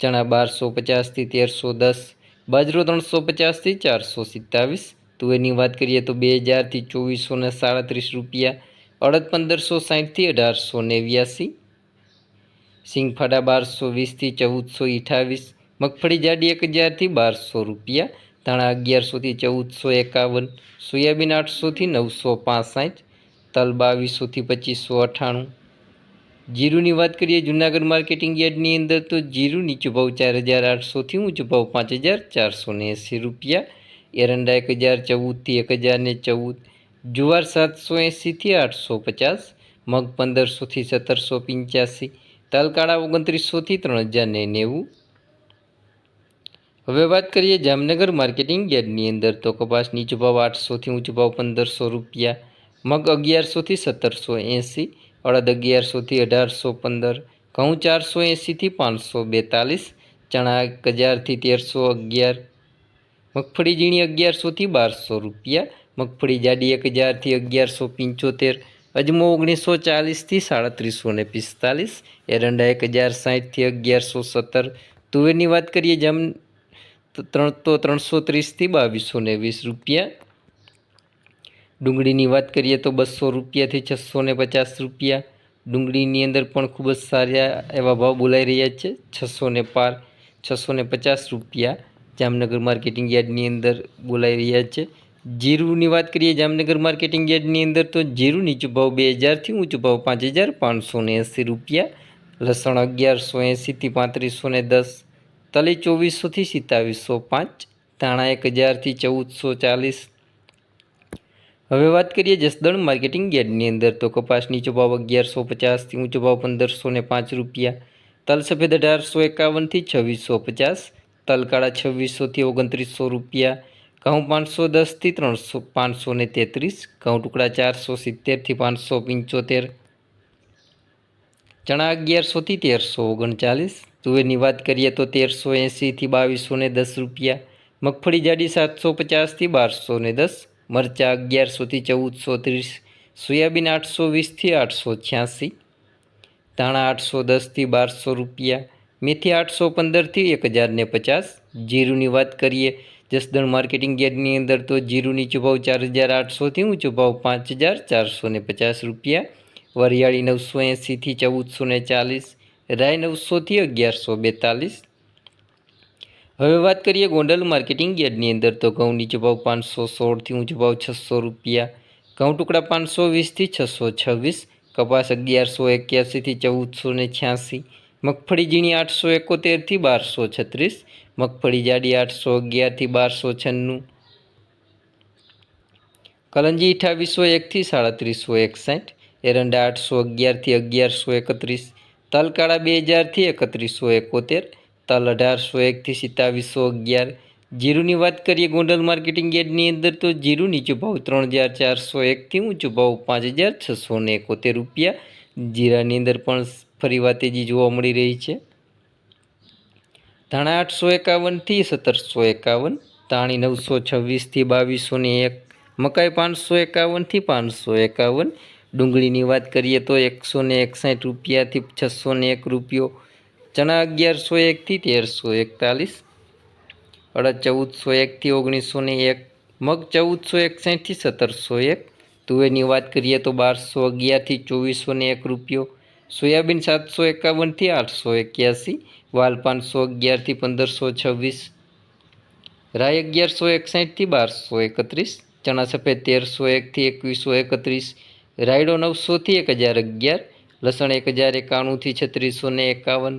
ચણા બારસો પચાસથી તેરસો દસ, બાજરો ત્રણસો પચાસથી ચારસો સિત્તાવીસ. તુવેરની વાત કરીએ તો બે હજારથી ચોવીસો ને સાડત્રીસ રૂપિયા, અડદ પંદરસો સાઠથી અઢારસો નેવ્યાસી. સિંગફાડા બારસો વીસથી ચૌદસો અઠાવીસ, મગફળી જાડી એક હજારથી બારસો રૂપિયા, ધાણા અગિયારસોથી ચૌદસો એકાવન, સોયાબીન આઠસોથી નવસો પાસઠ, તલ બાવીસોથી પચીસો અઠ્ઠાણું જીરુની વાત કરીએ, જૂનાગઢ માર્કેટિંગ યાર્ડની અંદર તો જીરું નીચો ભાવ ચાર હજાર આઠસોથી ઊંચો ભાવ પાંચ હજાર ચારસો એંસી રૂપિયા. એરંડા એક હજાર ચૌદથી એક હજાર ને ચૌદ. જુવાર સાતસો એંસીથી આઠસો પચાસ. મગ પંદરસોથી સત્તરસો પંચ્યાસી. તલકાળા ઓગણત્રીસોથી ત્રણ હજાર ને નેવું. હવે વાત કરીએ જામનગર માર્કેટિંગ યાર્ડની અંદર તો કપાસ નીચો ભાવ આઠસોથી ઊંચો ભાવ પંદરસો રૂપિયા. મગ અગિયારસોથી સત્તરસો એંસી. અડદ અગિયારસોથી અઢારસો પંદર, ઘઉં ચારસો એંસીથી પાંચસો બેતાલીસ, ચણા એક હજારથી તેરસો અગિયાર, મગફળી ઝીણી અગિયારસોથી બારસો રૂપિયા, મગફળી જાડી એક હજારથી અગિયારસો પંચોતેર, અજમો ઓગણીસો ચાલીસથી સાડત્રીસો ને પિસ્તાલીસ, એરંડા એક હજાર સાહીઠથી અગિયારસો સત્તર, તુવેરની વાત કરીએ જેમ ત્રણ, તો ત્રણસો ત્રીસથી બાવીસો ને વીસ રૂપિયા ડુંગળીની વાત કરીએ તો બસો રૂપિયાથી છસો ને પચાસ રૂપિયા ડુંગળીની અંદર પણ ખૂબ જ સારા એવા ભાવ બોલાઈ રહ્યા છે. છસો ને પાર, છસો ને પચાસ રૂપિયા જામનગર માર્કેટિંગ યાર્ડની અંદર બોલાઈ રહ્યા છે. જીરુની વાત કરીએ જામનગર માર્કેટિંગ યાર્ડની અંદર તો જીરું નીચું ભાવ બે હજારથી ઊંચું ભાવ પાંચ હજાર પાંચસો ને એંસી રૂપિયા, લસણ અગિયારસો એંસીથી પાંત્રીસો ને દસ, તલી ચોવીસોથી સિત્તાવીસો પાંચ, ધાણા એક હજારથી ચૌદસો ચાલીસ હવે વાત કરીએ જસદણ માર્કેટિંગ યાર્ડની અંદર. તો કપાસની નીચો અગિયારસો પચાસથી ઊંચો ભાવ પંદરસો ને પાંચ રૂપિયા. તલ સફેદ અઢારસો એકાવનથી છવ્વીસો પચાસ. તલ કાળા છવ્વીસોથી ઓગણત્રીસો રૂપિયા. ઘઉં પાંચસો દસથી ત્રણસો, પાંચસો ને તેત્રીસ. ઘઉં ટુકડા ચારસો સિત્તેરથી પાંચસો પંચોતેર. ચણા અગિયારસોથી તેરસો ઓગણચાલીસ. તુવેરની વાત કરીએ તો તેરસો એંસીથી બાવીસો ને દસ રૂપિયા. મગફળી જાડી સાતસો પચાસથી બારસો ને દસ. મરચાં અગિયારસોથી ચૌદસો ત્રીસ સોયાબીન આઠસો વીસથી આઠસો છ્યાસી ધાણા આઠસો દસથી બારસો રૂપિયા, મેથી આઠસો પંદરથી એક હજાર ને પચાસ. જીરુની વાત કરીએ, જસદણ માર્કેટિંગ યાર્ડની અંદર તો જીરુંની નીચો ચાર હજાર આઠસોથી ઊંચો ભાવ પાંચ હજાર ચારસો ને પચાસ રૂપિયા. વરિયાળી નવસો એંસીથી ચૌદસો ચાલીસ, રાય નવસોથી અગિયારસો બેતાલીસ હવે વાત કરીએ ગોંડલ માર્કેટિંગ યાર્ડની અંદર તો ઘઉં નીચો ભાવ પાંચસો સોળથી ઊંચો ભાવ છસો રૂપિયા, ઘઉં ટુકડા પાંચસો વીસથી છસો છવ્વીસ, કપાસ અગિયારસો એક્યાસીથી ચૌદસો ને છ્યાસી, મગફળી ઝીણી આઠસો એકોતેરથી બારસો છત્રીસ, મગફળી જાડી આઠસો અગિયારથી બારસો છન્નું, કલંજી અઠાવીસો એકથી સાડત્રીસો એકસાઠ, એરંડા આઠસો અગિયારથી અગિયારસો એકત્રીસ, તલકાળા બે હજારથી એકત્રીસો એકોતેર તલ અઢારસો એકથી સિત્તાવીસો અગિયાર. જીરુની વાત કરીએ ગોંડલ માર્કેટિંગ યાર્ડની અંદર તો જીરું નીચો ભાવ ત્રણ હજાર ચારસો એકથી ઊંચો ભાવ પાંચ હજાર છસો ને એકોતેર રૂપિયા. જીરાની અંદર પણ ફરી વાત તેજી જોવા મળી રહી છે. ધાણા આઠસો એકાવનથી સત્તરસો એકાવન તાણી નવસો છવ્વીસથી બાવીસો ને એક, મકાઈ પાંચસો એકાવનથી પાંચસો એકાવન. ડુંગળીની વાત કરીએ તો એકસો ને એકસાઠ રૂપિયાથી છસો ને એક રૂપિયો ચણા અગિયારસો એકથી તેરસો એકતાલીસ, અડદ ચૌદસો એકથી ઓગણીસો ને એક, મગ ચૌદસો એકસાઠથી સત્તરસો એક, તુવેરની વાત કરીએ તો બારસો અગિયારથી ચોવીસો ને એક રૂપિયો, સોયાબીન સાતસો એકાવનથી આઠસો એક્યાસી, વાલ પાંચસો અગિયારથી પંદરસો છવ્વીસ રાય અગિયારસો એકસાઠથી બારસો એકત્રીસ, ચણા સફેદ તેરસો એકથી એકવીસો એકત્રીસ, રાયડો નવસોથી એક હજાર અગિયાર, લસણ એક હજાર એકાણુંથી છત્રીસો ને એકાવન